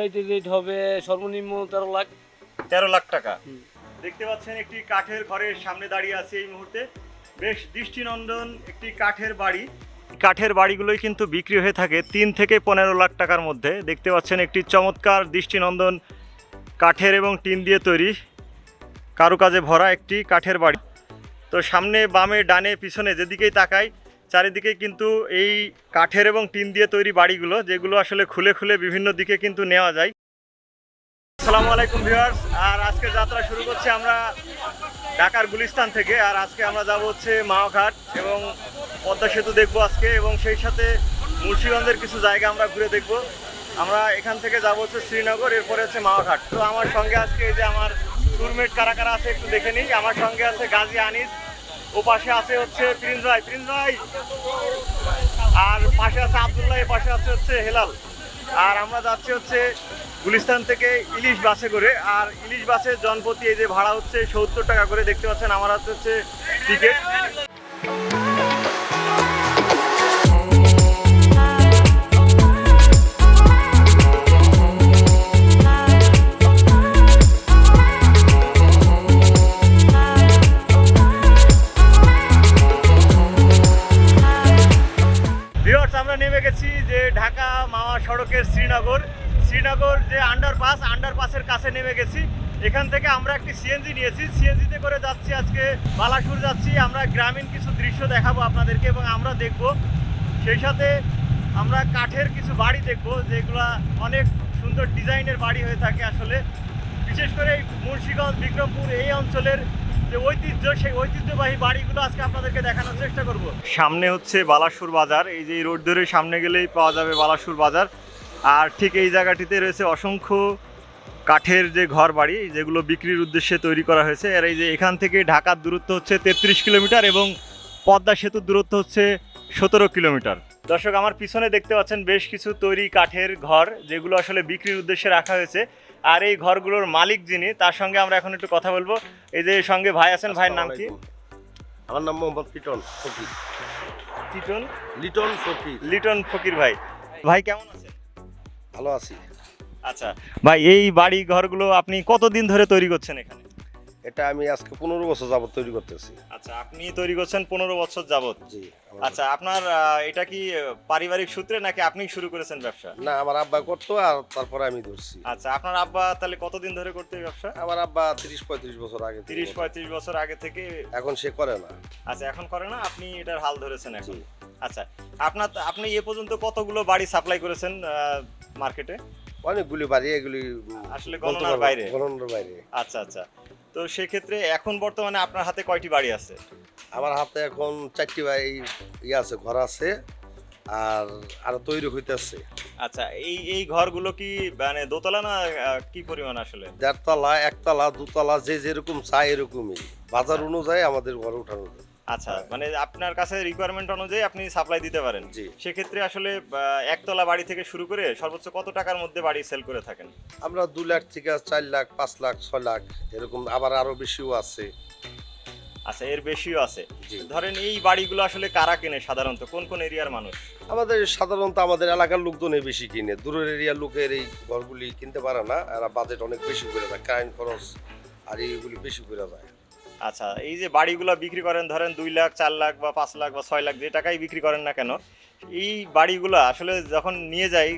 চাইতে রেট হবে সর্বনিম্ন তেরো লাখ। তেরো লাখ টাকা। দেখতে পাচ্ছেন একটি কাঠের ঘরের সামনে দাঁড়িয়ে আছে এই মুহূর্তে। বেশ দৃষ্টিনন্দন একটি কাঠের বাড়ি। কাঠের বাড়িগুলোই কিন্তু বিক্রি হয়ে থাকে তিন থেকে পনেরো লাখ টাকার মধ্যে। দেখতে পাচ্ছেন একটি চমৎকার দৃষ্টিনন্দন কাঠের এবং টিন দিয়ে তৈরি কারুকাজে ভরা একটি কাঠের বাড়ি। তো সামনে বামে ডানে পিছনে যেদিকেই তাকাই চারিদিকে কিন্তু এই কাঠের এবং টিন দিয়ে তৈরি বাড়িগুলো, যেগুলো আসলে খুলে খুলে বিভিন্ন দিকে কিন্তু নেওয়া যায়। আসসালামু আলাইকুম ভিউয়ার্স, আর আজকে যাত্রা শুরু করছি আমরা ঢাকার গুলিস্তান থেকে, আর আজকে আমরা যাব হচ্ছে মাওঘাট এবং পদ্মা সেতু দেখব আজকে এবং সেই সাথে মুন্সিগঞ্জের কিছু জায়গা আমরা ঘুরে দেখব। আমরা এখান থেকে যাব হচ্ছে শ্রীনগর, এরপরে হচ্ছে মাওঘাট। তো আমার সঙ্গে আজকে এই যে আমার টুরমেট কারা কারা আছে একটু দেখে নিই। আমার সঙ্গে আছে গাজী আনিস পাশে আছে হচ্ছে প্রিন্স ভাই প্রিন্স ভাই আর পাশে আছে আবদুল্লাহ, এ পাশে আছে হচ্ছে হেলাল। আর আমরা যাচ্ছি হচ্ছে গুলিস্তান থেকে ইলিশ বাসে করে। আর ইলিশ বাসে জনপ্রতি এই যে ভাড়া হচ্ছে সত্তর টাকা করে, দেখতে পাচ্ছেন আমার হাতে হচ্ছে টিকিট মাওয়া সড়কের শ্রীনগর। শ্রীনগর যে আন্ডারপাস আন্ডারপাসের কাছে নেমে গেছি। এখান থেকে আমরা একটি সিএনজি নিয়েছি। সিএনজিতে করে যাচ্ছি আজকে, বালাসুর যাচ্ছি। আমরা গ্রামীণ কিছু দৃশ্য দেখাবো আপনাদেরকে এবং আমরা দেখব। সেই সাথে আমরা কাঠের কিছু বাড়ি দেখব, যেগুলা অনেক সুন্দর ডিজাইনের বাড়ি হয়ে থাকে আসলে। বিশেষ করে এই মুন্সিগঞ্জ, বিক্রমপুর এই অঞ্চলের যে ঐতিহ্য, সেই ঐতিহ্যবাহী বাড়িগুলো আজকে আপনাদেরকে দেখানোর চেষ্টা করব। সামনে হচ্ছে বালাসুর বাজার। এই যে রোড ধরে সামনে গেলেই পাওয়া যাবে বালাসুর বাজার। আর ঠিক এই জায়গাটিতে রয়েছে অসংখ্য কাঠের যে ঘর বাড়ি যেগুলো বিক্রির উদ্দেশ্যে তৈরি করা হয়েছে। আর এই যে এখান থেকে ঢাকার দূরত্ব হচ্ছে তেত্রিশ কিলোমিটার এবং পদ্মা সেতুর দূরত্ব হচ্ছে সতেরো কিলোমিটার। দর্শক, আমার পিছনে দেখতে পাচ্ছেন বেশ কিছু তৈরি কাঠের ঘর, যেগুলো আসলে বিক্রির উদ্দেশ্যে রাখা হয়েছে। আর এই ঘরগুলোর মালিক যিনি তার সঙ্গে আমরা এখন একটু কথা বলব। এই যে সঙ্গে ভাই আছেন ভাইয়ের নাম কি? আমার নাম মোহাম্মদ লিটন ফকির। টিটন লিটন ফকির। লিটন ফকির ভাই। ভাই কেমন আছেন? ভালো আছি। আচ্ছা ভাই এই বাড়ি ঘরগুলো আপনি কতদিন ধরে তৈরি করছেন এখানে? এটা আমি আজকে পনেরো বছর যাবত তৈরি করতেছি। আচ্ছা আপনি তৈরি করছেন পনেরো বছর যাবত জি আচ্ছা আপনার এটা কি পারিবারিক সূত্রে নাকি আপনি শুরু করেছেন ব্যবসা? না আমার আব্বা করতো আর তারপরে আমি ধরছি। আচ্ছা আপনার আব্বা তাহলে কতদিন ধরে করতে ব্যবসা? আমার আব্বা তিরিশ পঁয়ত্রিশ বছর আগে তিরিশ পঁয়ত্রিশ বছর আগে থেকে? এখন সে করে না। আচ্ছা এখন করে না? আপনি এটার হাল ধরেছেন এখন। আচ্ছা আপনার আপনি এ পর্যন্ত কতগুলো বাড়ি সাপ্লাই করেছেন মার্কেটে? অনেকগুলি বাড়ি এগুলি আসলে গণনার বাইরে। গণনার বাইরে। আচ্ছা আচ্ছা। তো সেক্ষেত্রে এখন বর্তমানে আপনার হাতে কয়টি বাড়ি আছে আমার হাতে এখন চারটি বাড়ি ইয়ে আছে ঘর আছে আর আরও তৈরি হইতেছে আচ্ছা এই এই ঘরগুলো কি মানে দোতলা না আহ, কি পরিমাণ আসলে দেড়তলা একতলা দুতলা যে যেরকম চাই এরকমই বাজার। অনুযায়ী আমাদের ঘর উঠানো যায়। আচ্ছা মানে আপনার কাছে রিকোয়ারমেন্ট অনুযায়ী আপনি সাপ্লাই দিতে পারেন। সেক্ষেত্রে আসলে একতলা বাড়ি থেকে শুরু করে সর্বোচ্চ কত টাকার মধ্যে বাড়ি সেল করে থাকেন? আমরা দু লাখ থেকে চার লাখ পাঁচ লাখ ছয় লাখ এরকম আবার আরও বেশিও আছে। আচ্ছা এর বেশিও আছে। ধরেন এই বাড়িগুলো আসলে কারা কেনে সাধারণত? কোন কোন এরিয়ার মানুষ? আমাদের সাধারণত আমাদের এলাকার লোকজনই বেশি কিনে। দূরের এরিয়ার লোকের এই ঘরগুলি কিনতে পারে না এরা বাজেট অনেক বেশি করে যায় কারেন্ট খরচ আর এইগুলি বেশি করে যায় আচ্ছা এই যে বাড়িগুলো বিক্রি করেন ধরেন দুই লাখ চার লাখ বা পাঁচ লাখ বা ছয় লাখ যে টাকাই বিক্রি করেন না কেন এই বাড়িগুলো আসলে যখন নিয়ে যায়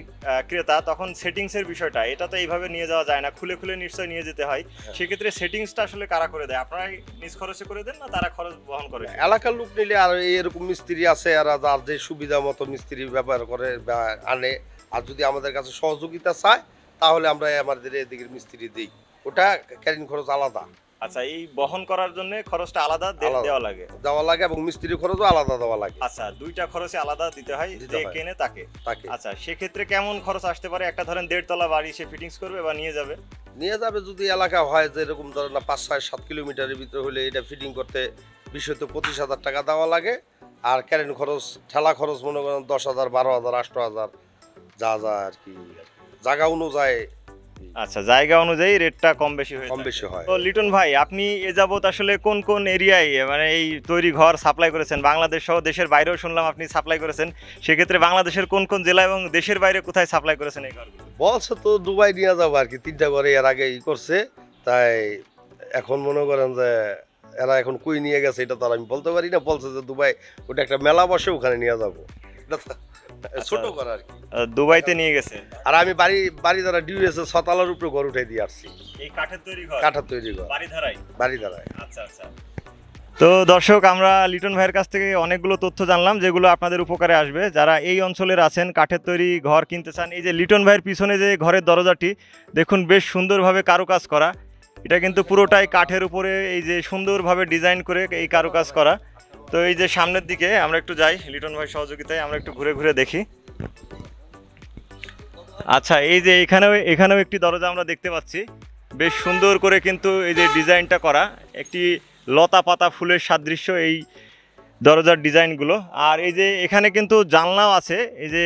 ক্রেতা তখন সেটিংসের বিষয়টা এটা তো এইভাবে নিয়ে যাওয়া যায় না খুলে খুলে নিশ্চয়ই নিয়ে যেতে হয়। সেক্ষেত্রে সেটিংসটা আসলে কারা করে দেয়? আপনারাই নিজ খরচে করে দেন না তারা খরচ বহন করে? এলাকার লোক নিলে আর এরকম মিস্ত্রি আছে আর যার যে সুবিধা মতো মিস্ত্রি ব্যবহার করে বা আনে আর যদি আমাদের কাছে সহযোগিতা চায় তাহলে আমরা আমাদের এদিকের মিস্ত্রি দিই। ওটা ক্যারিং খরচ আলাদা। আচ্ছা এই বহন করার জন্য খরচটা আলাদা দেওয়া লাগে। দেওয়া লাগে এবং মিস্ত্রি খরচও আলাদা দেওয়া লাগে। আচ্ছা দুইটা খরচে আলাদা দিতে হয় যে কেনে তাকে। তাকে। আচ্ছা সেক্ষেত্রে কেমন খরচ আসতে পারে? একটা ধরেন দেড়তলা বাড়ি সে ফিটিংস করবে বা নিয়ে যাবে? নিয়ে যাবে যদি এলাকা হয় যে এরকম ধরেন না পাঁচ ছয় সাত কিলোমিটারের ভিতরে হলে এটা ফিটিং করতে বিশ হতে পঁচিশ হাজার টাকা দেওয়া লাগে। আর ক্যারেন্ট খরচ ঠেলা খরচ মনে করেন দশ হাজার বারো হাজার আট হাজার যা যা আর কি। জায়গা অনুযায়ী আচ্ছা জায়গা অনুযায়ী রেটটা কম বেশি হয়ে কম বেশি হয়। তো লিটন ভাই আপনি এ যাবত আসলে কোন কোন এরিয়ায় মানে এই তৈরি ঘর সাপ্লাই করেছেন? বাংলাদেশ সহ দেশের বাইরেও শুনলাম আপনি সাপ্লাই করেছেন। সেক্ষেত্রে বাংলাদেশের কোন কোন জেলা এবং দেশের বাইরে কোথায় সাপ্লাই করেছেন এই ঘরগুলো? বলছে তো দুবাই নিয়ে যাব আর কি তিনটা ঘরে এর আগে ই করছে। তাই এখন মনে করেন যে এরা এখন কই নিয়ে গেছে এটা তো আর আমি বলতে পারি না। বলছে যে দুবাই ওটা একটা মেলা বসে ওখানে নিয়ে যাব। এটা ছোট করা আর কি। দুবাইতে নিয়ে গেছে। আর আমি বাড়ি বাড়ি দ্বারা ডিউএসএ ছতালার উপরে ঘর উঠে দিয়ে আসছি। এই কাঠের তৈরি ঘর? কাঠার তৈরি ঘর। বাড়ি ধারাই বাড়ি দ্বারায় আচ্ছা আচ্ছা। তো দর্শক আমরা লিটন ভাইয়ের কাছ থেকে অনেকগুলো তথ্য জানলাম যেগুলো আপনাদের উপকারে আসবে। যারা এই অঞ্চলের আছেন কাঠের তৈরি ঘর কিনতে চান এই যে লিটন ভাইয়ের পিছনে যে ঘরের দরজাটি দেখুন বেশ সুন্দরভাবে কারুকাজ করা। এটা কিন্তু পুরোটাই কাঠের উপরে এই যে সুন্দরভাবে ডিজাইন করে এই কারুকাজ করা। তো এই যে সামনের দিকে আমরা একটু যাই, লিটন ভাই সহযোগিতায় আমরা একটু ঘুরে ঘুরে দেখি। আচ্ছা এই যে এখানেও এখানেও একটি দরজা আমরা দেখতে পাচ্ছি। বেশ সুন্দর করে কিন্তু এই যে ডিজাইনটা করা, একটি লতা পাতা ফুলের সাদৃশ্য এই দরজার ডিজাইনগুলো। আর এই যে এখানে কিন্তু জানলাও আছে, এই যে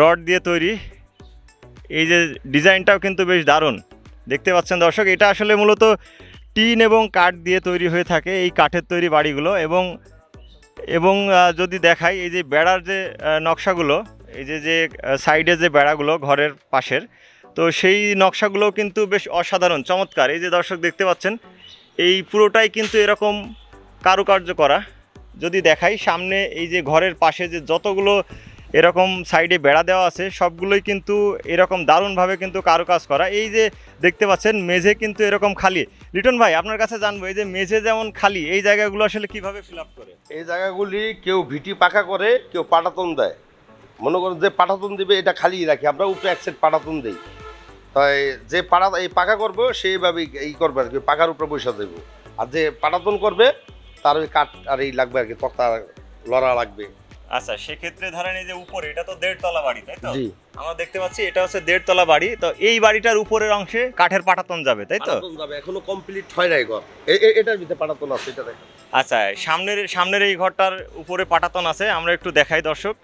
রড দিয়ে তৈরি। এই যে ডিজাইনটাও কিন্তু বেশ দারুণ। দেখতে পাচ্ছেন দর্শক, এটা আসলে মূলত টিন এবং কাঠ দিয়ে তৈরি হয়ে থাকে এই কাঠের তৈরি বাড়িগুলো এবং এবং যদি দেখাই এই যে বেড়ার যে নকশাগুলো, এই যে যে সাইডে যে বেড়াগুলো ঘরের পাশের, তো সেই নকশাগুলো কিন্তু বেশ অসাধারণ, চমৎকার। এই যে দর্শক দেখতে পাচ্ছেন, এই পুরোটাই কিন্তু এরকম কারুকার্য করা। যদি দেখাই সামনে এই যে ঘরের পাশে যে যতগুলো এরকম সাইডে বেড়া দেওয়া আছে, সবগুলোই কিন্তু এরকম দারুণভাবে কিন্তু কারুকাজ করা। এই যে দেখতে পাচ্ছেন, মেঝে কিন্তু এরকম খালি। লিটন ভাই, আপনার কাছে জানব, এই যে মেঝে যেমন খালি, এই জায়গাগুলো আসলে কীভাবে ফিল করে? এই জায়গাগুলি কেউ ভিটি পাকা করে, কেউ পাটাতন দেয়। মনে করেন যে পাটাতন দিবে, এটা খালি রাখি। আমরা উপরে এক সেট পাটাতন দিই। তাই যে পাড়া, এই পাকা করব সেইভাবেই এই করবে আর কি পাকার উপরে পয়সা দেবো। আর যে পাটাতন করবে, তার ওই কাঠ আর এই লাগবে আর কি, তক্তা লড়া লাগবে। আচ্ছা সেক্ষেত্রে ধরেন এই যে উপরে এটা তো দেড়তলা বাড়ি তাই তো? আমরা দেখতে পাচ্ছি এটা হচ্ছে দেড়তলা বাড়ি তো এই বাড়িটার উপরের অংশে কাঠের পাটাতন যাবে তাই তো? যাবে এখনও কমপ্লিট হয় নাই ঘর। এটার ভিতরে পাটাতন আছে এটা দেখেন। আচ্ছা সামনের সামনের এই ঘরটার উপরে পাটাতন আছে আমরা একটু দেখাই দর্শক।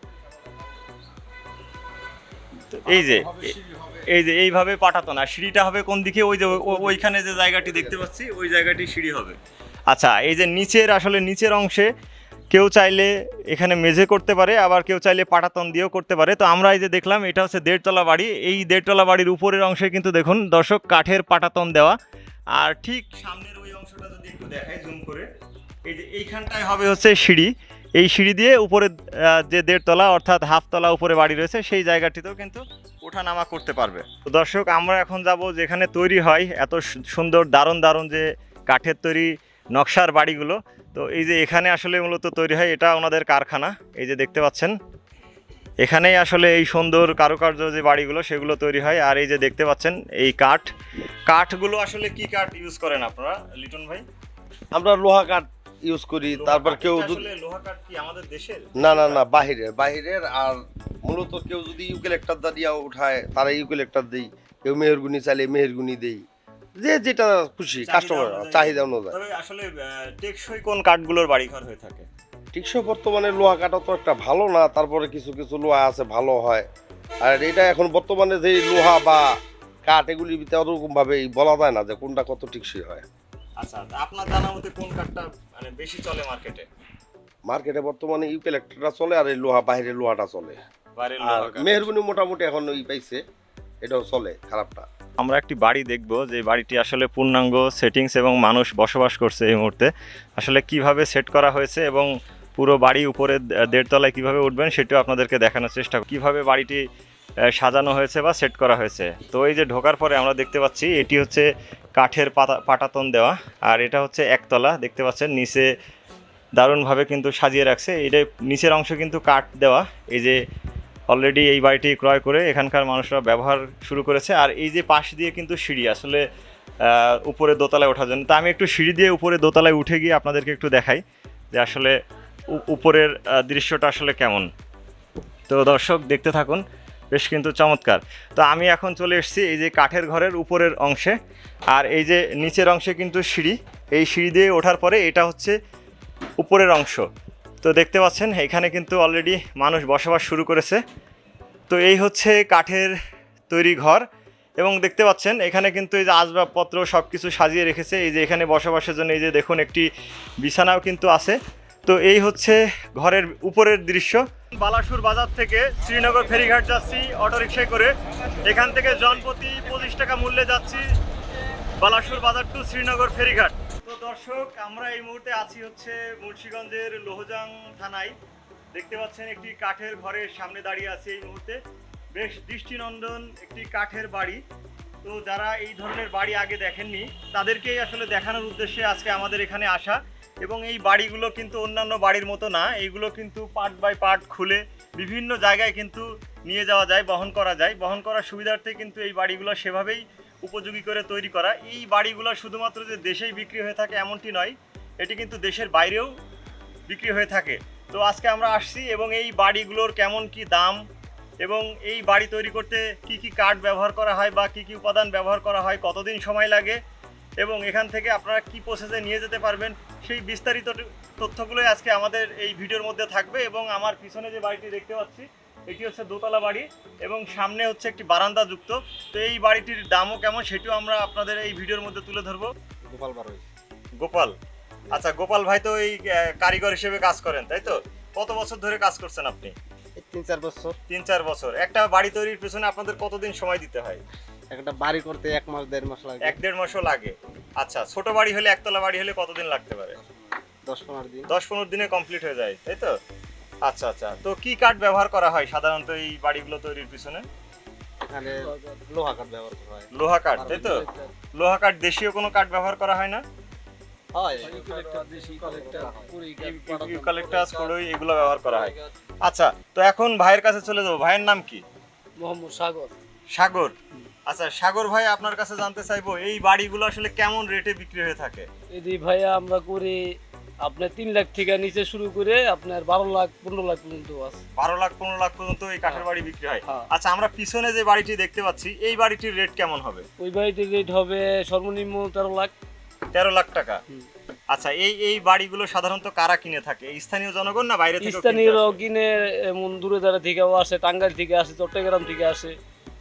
এই যে এই যে এইভাবে পাটাতন আর সিঁড়িটা হবে কোন দিকে? ওই যে ওইখানে যে জায়গাটি দেখতে পাচ্ছি ওই জায়গাটি সিঁড়ি হবে। আচ্ছা এই যে নিচের আসলে নিচের অংশে কেউ চাইলে এখানে মেঝে করতে পারে, আবার কেউ চাইলে পাটাতন দিয়েও করতে পারে। তো আমরা এই যে দেখলাম, এটা হচ্ছে দেড়তলা বাড়ি। এই দেড়তলা বাড়ির উপরের অংশে কিন্তু দেখুন, দর্শক, কাঠের পাটাতন দেওয়া। আর ঠিক সামনের ওই অংশটা যদি একটু দেখাই জুম করে। এই যে এইখানটায় হবে হচ্ছে সিঁড়ি। এই সিঁড়ি দিয়ে উপরে যে দেড়তলা, অর্থাৎ হাফতলা উপরে বাড়ি রয়েছে, সেই জায়গাটিতেও কিন্তু ওঠানামা করতে পারবে। তো দর্শক, আমরা এখন যাব যেখানে তৈরি হয়, এত সুন্দর, দারুণ দারুণ যে কাঠের তৈরি নকশার বাড়িগুলো। তো এই যে এখানে আসলে মূলত তৈরি হয় এটা ওনাদের কারখানা। এই যে দেখতে পাচ্ছেন এখানেই আসলে এই সুন্দর কারুকার্য যে বাড়িগুলো সেগুলো তৈরি হয়। আর এই যে দেখতে পাচ্ছেন এই কাঠ। কাঠগুলো আসলে কি কাঠ ইউজ করেন আপনারা লিটন ভাই? আমরা লোহা কাঠ ইউজ করি তারপর কেউ যদি লোহা কাঠ কি আমাদের দেশের? না না না বাহিরের বাহিরের। আর মূলত কেউ যদি ইউকেলেক্টার দাঁড়িয়ে উঠায় তারা ইউকেলেক্টার দিই। কেউ মেহেরগুনি চাইলে মেহেরগুনি দেই। যে যেটা খুশি কাস্টমার চাহিদা অনুযায়ী। তবে আসলে টেকসই কোন কাঠগুলোর বাড়িঘর হয়ে থাকে? টিকসই বর্তমানে লোহা কাটা তো একটা ভালো না তারপরে কিছু কিছু লোহা আছে ভালো হয়। আর এটা এখন বর্তমানে যে লোহা বা কাঠ এগুলি ভিতরে ওরকম ভাবে বলা যায় না যে কোনটা কত টেকসই হয়। আচ্ছা আপনার জানা মতে কোন কাঠটা মানে বেশি চলে মার্কেটে? মার্কেটে বর্তমানে ইউকেলেক্টারটা চলে আর এই লোহা বাহিরের লোহাটা চলে। আর মেহেরগুনি মোটামুটি এখন ওই পাইছে এটাও চলে খারাপটা। আমরা একটি বাড়ি দেখব যে বাড়িটি আসলে পূর্ণাঙ্গ সেটিংস এবং মানুষ বসবাস করছে এই মুহূর্তে। আসলে কীভাবে সেট করা হয়েছে এবং পুরো বাড়ি উপরে দেড়তলায় কীভাবে উঠবেন সেটাও আপনাদেরকে দেখানোর চেষ্টা। কীভাবে বাড়িটি সাজানো হয়েছে বা সেট করা হয়েছে। তো এই যে ঢোকার পরে আমরা দেখতে পাচ্ছি, এটি হচ্ছে কাঠের পাতা পাটাতন দেওয়া আর এটা হচ্ছে একতলা। দেখতে পাচ্ছেন, নিচে দারুণভাবে কিন্তু সাজিয়ে রাখছে। এটা নিচের অংশ কিন্তু কাঠ দেওয়া। এই যে অলরেডি এই বাড়িটি ক্রয় করে এখানকার মানুষরা ব্যবহার শুরু করেছে। আর এই যে পাশ দিয়ে কিন্তু সিঁড়ি, আসলে উপরে দোতলায় ওঠার জন্য। তা আমি একটু সিঁড়ি দিয়ে উপরে দোতলায় উঠে গিয়ে আপনাদেরকে একটু দেখাই যে আসলে উপরের দৃশ্যটা আসলে কেমন। তো দর্শক, দেখতে থাকুন, বেশ কিন্তু চমৎকার। তো আমি এখন চলে এসেছি এই যে কাঠের ঘরের উপরের অংশে। আর এই যে নিচের অংশে কিন্তু সিঁড়ি। এই সিঁড়ি দিয়ে ওঠার পরে এটা হচ্ছে উপরের অংশ। তো দেখতে পাচ্ছেন, এখানে কিন্তু অলরেডি মানুষ বসবাস শুরু করেছে। তো এই হচ্ছে কাঠের তৈরি ঘর এবং দেখতে পাচ্ছেন, এখানে কিন্তু এই যে আসবাবপত্র সব কিছু সাজিয়ে রেখেছে। এই যে এখানে বসবাসের জন্য এই যে দেখুন, একটি বিছানাও কিন্তু আছে। তো এই হচ্ছে ঘরের উপরের দৃশ্য। বালাসুর বাজার থেকে শ্রীনগর ফেরিঘাট যাচ্ছি, অটোরিকশায় করে। এখান থেকে জনপ্রতি পঁচিশ টাকা মূল্যে যাচ্ছি, বালাসুর বাজার টু শ্রীনগর ফেরিঘাট। তো দর্শক, আমরা এই মুহূর্তে আছি হচ্ছে মুন্সীগঞ্জের লোহজাং থানায়। দেখতে পাচ্ছেন একটি কাঠের ঘরের সামনে দাঁড়িয়ে আছে এই মুহূর্তে। বেশ দৃষ্টিনন্দন একটি কাঠের বাড়ি। তো যারা এই ধরনের বাড়ি আগে দেখেননি, তাদেরকেই আসলে দেখানোর উদ্দেশ্যে আজকে আমাদের এখানে আসা। এবং এই বাড়িগুলো কিন্তু অন্যান্য বাড়ির মতো না, এইগুলো কিন্তু পার্ট বাই পার্ট খুলে বিভিন্ন জায়গায় কিন্তু নিয়ে যাওয়া যায়, বহন করা যায়। বহন করার সুবিধার্থে কিন্তু এই বাড়িগুলো সেভাবেই উপযোগী করে তৈরি করা। এই বাড়িগুলো শুধুমাত্র যে দেশেই বিক্রি হয়ে থাকে এমনটি নয়, এটি কিন্তু দেশের বাইরেও বিক্রি হয়ে থাকে। তো আজকে আমরা আসছি এবং এই বাড়িগুলোর কেমন কি দাম এবং এই বাড়ি তৈরি করতে কি কি কাঠ ব্যবহার করা হয় বা কি কি উপাদান ব্যবহার করা হয়, কতদিন সময় লাগে এবং এখান থেকে আপনারা কি প্রসেসে নিয়ে যেতে পারবেন সেই বিস্তারিত তথ্যগুলোই আজকে আমাদের এই ভিডিওর মধ্যে থাকবে এবং আমার পিছনে যে বাড়িটি দেখতে পাচ্ছি এটি হচ্ছে দোতলা বাড়ি এবং সামনে হচ্ছে একটি বারান্দা যুক্ত। তো এই বাড়িটির দামও কেমন সেটিও আমরা আপনাদের এই ভিডিওর মধ্যে তুলে ধরবো। গোপাল বারোই গোপাল? আচ্ছা গোপাল ভাই তো এই কারিগর হিসেবে কাজ করেন তাই তো? কত বছর ধরে কাজ করছেন আপনি? তিন চার বছর। তিন চার বছর। একটা বাড়ি তৈরির পিছনে আপনাদের কতদিন সময় দিতে হয়? একটা বাড়ি করতে এক মাস দেড় মাস লাগে। এক দেড় মাসও লাগে। আচ্ছা ছোট বাড়ি হলে একতলা বাড়ি হলে কতদিন লাগতে পারে? দশ পনেরো দিন। দশ পনেরো দিনে কমপ্লিট হয়ে যায় তাই তো? আচ্ছা আচ্ছা। তো কি কাঠ ব্যবহার করা হয়? সাধারণত এই বাড়িগুলো তৈরির পিছনে? এখানে লোহা কাঠ ব্যবহার করা হয়। লোহা কাঠ তাই তো? লোহা কাঠ দেশীয় কোনো কাঠ ব্যবহার করা হয় না? হয়। ইউকালিপটাস কড়ই এগুলো ব্যবহার করা হয়। আচ্ছা তো এখন ভাইয়ের কাছে চলে যাব। ভাইয়ের নাম কি? মোহাম্মদ সাগর। সাগর। আচ্ছা সাগর ভাই আপনার কাছে জানতে চাইব এই বাড়িগুলো আসলে কেমন রেটে বিক্রি হয়ে থাকে? এদি ভাইয়া আমরা করি আপনার তিন লাখ থেকে নিচে শুরু করে আপনার বারো লাখ পনেরো লাখ পর্যন্ত আছে। বারো লাখ পনেরো লাখ পর্যন্ত এই কাঠের বাড়ি বিক্রি হয়। হ্যাঁ। আচ্ছা আমরা পিছনে যে বাড়িটি দেখতে পাচ্ছি এই বাড়িটির রেট কেমন হবে? ওই বাড়িটির রেট হবে সর্বনিম্ন তেরো লাখ। তেরো লাখ টাকা। আচ্ছা এই এই বাড়িগুলো সাধারণত কারা কিনে থাকে? স্থানীয় জনগণ না বাইরে থেকে স্থানীয়রাও কিনে এমন দূরে দাঁড়া থেকেও আসে টাঙ্গাইল থেকে আসে চট্টগ্রাম থেকে আসে।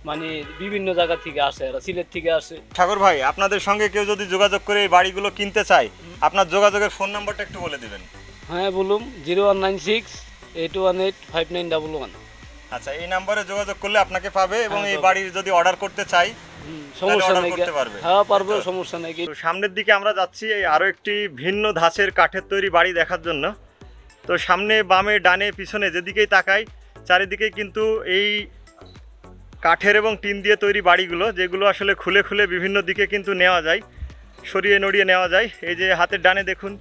মানে বিভিন্ন জায়গা থেকে আসে এরা সিলেট থেকে আসে। সাগর ভাই আপনাদের সঙ্গে কেউ যদি যোগাযোগ করে এই বাড়িগুলো কিনতে চায় আপনার যোগাযোগের ফোন নাম্বারটা একটু বলে দিবেন। হ্যাঁ বলুন zero one nine six eight one eight five nine double one. আচ্ছা এই নাম্বারে যোগাযোগ করলে আপনাকে পাবে এবং হ্যাঁ, এই বাড়ির যদি অর্ডার করতে চাই সমস্যা নেই। হ্যাঁ পারব সমস্যা নেই। সামনের দিকে আমরা যাচ্ছি এই আরও একটি ভিন্ন ধাঁচের কাঠের তৈরি বাড়ি দেখার জন্য। তো সামনে বামে ডানে পিছনে যেদিকেই তাকাই চারিদিকে কিন্তু এই কাঠের এবং টিন দিয়ে তৈরি বাড়িগুলো, যেগুলো আসলে খুলে খুলে বিভিন্ন দিকে কিন্তু নেওয়া যায়, সরিয়ে নড়িয়ে নেওয়া যায়। এই যে হাতের ডানে দেখুন,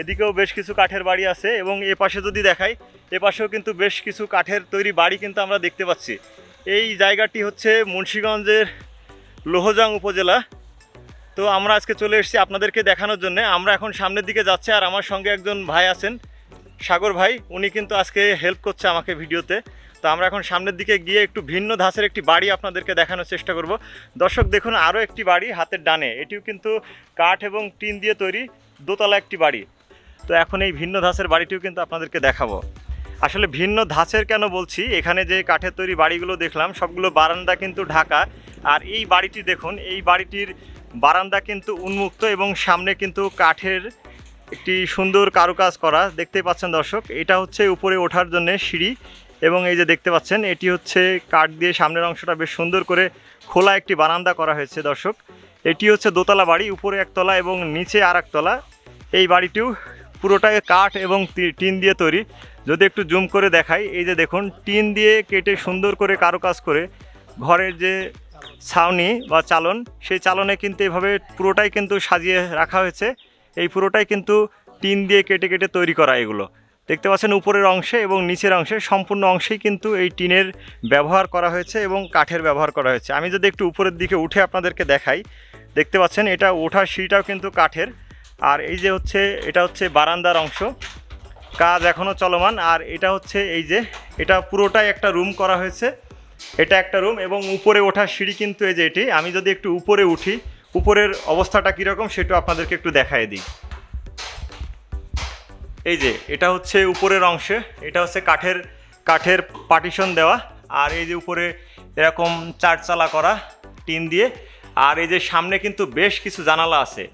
এদিকেও বেশ কিছু কাঠের বাড়ি আছে এবং এ পাশে যদি দেখাই, এ পাশেও কিন্তু বেশ কিছু কাঠের তৈরি বাড়ি কিন্তু আমরা দেখতে পাচ্ছি। এই জায়গাটি হচ্ছে মুন্সীগঞ্জের লোহজাং উপজেলা। তো আমরা আজকে চলে এসেছি আপনাদেরকে দেখানোর জন্য। আমরা এখন সামনের দিকে যাচ্ছি আর আমার সঙ্গে একজন ভাই আছেন সাগর ভাই, উনি কিন্তু আজকে হেল্প করছে আমাকে ভিডিওতে। তো আমরা এখন সামনের দিকে গিয়ে একটু ভিন্ন ধাঁচের একটি বাড়ি আপনাদেরকে দেখানোর চেষ্টা করব। দর্শক, দেখুন, আরও একটি বাড়ি হাতের ডানে। এটিও কিন্তু কাঠ এবং টিন দিয়ে তৈরি দোতলা একটি বাড়ি। তো এখন এই ভিন্ন ধাঁচের বাড়িটিও কিন্তু আপনাদেরকে দেখাবো। আসলে ভিন্ন ধাঁচের কেন বলছি? এখানে যে কাঠের তৈরি বাড়িগুলো দেখলাম, সবগুলো বারান্দা কিন্তু ঢাকা। আর এই বাড়িটি দেখুন, এই বাড়িটির বারান্দা কিন্তু উন্মুক্ত এবং সামনে কিন্তু কাঠের একটি সুন্দর কারুকাজ করা, দেখতেই পাচ্ছেন দর্শক, এটা হচ্ছে উপরে ওঠার জন্য সিঁড়ি এবং এই যে দেখতে পাচ্ছেন, এটি হচ্ছে কাঠ দিয়ে সামনের অংশটা বেশ সুন্দর করে খোলা একটি বারান্দা করা হয়েছে দর্শক। এটি হচ্ছে দোতলা বাড়ি, উপরে একতলা এবং নিচে আর একতলা এই বাড়িটিও পুরোটাই কাঠ এবং টিন দিয়ে তৈরি। যদি একটু জুম করে দেখাই, এই যে দেখুন, টিন দিয়ে কেটে সুন্দর করে কারুকাজ করে ঘরের যে ছাউনি বা চালন, সেই চালনে কিন্তু এভাবে পুরোটাই কিন্তু সাজিয়ে রাখা হয়েছে। এই পুরোটাই কিন্তু টিন দিয়ে কেটে কেটে তৈরি করা এগুলো। দেখতে পাচ্ছেন উপরের অংশে এবং নিচের অংশে সম্পূর্ণ অংশেই কিন্তু এই টিনের ব্যবহার করা হয়েছে এবং কাঠের ব্যবহার করা হয়েছে। আমি যদি একটু উপরের দিকে উঠে আপনাদেরকে দেখাই, দেখতে পাচ্ছেন এটা ওঠার সিঁড়িটাও কিন্তু কাঠের। আর এই যে হচ্ছে, এটা হচ্ছে বারান্দার অংশ। কাজ এখনও চলমান। আর এটা হচ্ছে এই যে, এটা পুরোটাই একটা রুম করা হয়েছে। এটা একটা রুম এবং উপরে ওঠার সিঁড়ি কিন্তু এই যে এটি। আমি যদি একটু উপরে উঠি উপরের অবস্থাটা কীরকম সেটা আপনাদেরকে একটু দেখায় দিই। এই যে, এটা হচ্ছে উপরের অংশে, এটা হচ্ছে কাঠের কাঠের পার্টিশন দেওয়া, আর এই যে উপরে এরকম চারচালা করা টিন দিয়ে, আর এই যে সামনে কিন্তু বেশ কিছু জানালা আছে।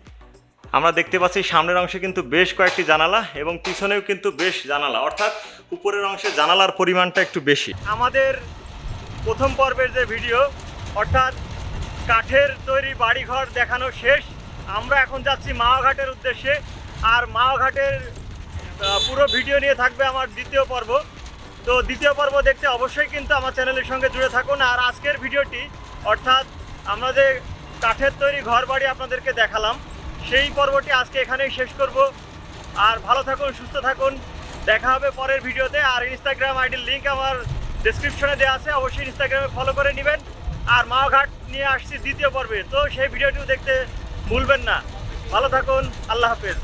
আমরা দেখতে পাচ্ছি সামনের অংশে কিন্তু বেশ কয়েকটি জানালা এবং পিছনেও কিন্তু বেশ জানালা। অর্থাৎ উপরের অংশে জানালার পরিমাণটা একটু বেশি। আমাদের প্রথম পর্বের যে ভিডিও, অর্থাৎ কাঠের তৈরি বাড়িঘর দেখানো শেষ। আমরা এখন যাচ্ছি মাওঘাটের উদ্দেশ্যে। আর মাওঘাটের পুরো ভিডিও নিয়ে থাকবে আমার দ্বিতীয় পর্ব। তো দ্বিতীয় পর্ব দেখতে অবশ্যই কিন্তু আমার চ্যানেলের সঙ্গে জুড়ে থাকুন। আর আজকের ভিডিওটি, অর্থাৎ আমরা যে কাঠের তৈরি ঘর বাড়ি আপনাদেরকে দেখালাম, সেই পর্বটি আজকে এখানেই শেষ করব। আর ভালো থাকুন, সুস্থ থাকুন। দেখা হবে পরের ভিডিওতে। আর ইনস্টাগ্রাম আইডির লিঙ্ক আমার ডেসক্রিপশনে দেওয়া আছে। অবশ্যই ইনস্টাগ্রামে ফলো করে নেবেন। আর মাওঘাট নিয়ে আসছি দ্বিতীয় পর্বে। তো সেই ভিডিওটিও দেখতে ভুলবেন না। ভালো থাকুন, আল্লাহ হাফেজ।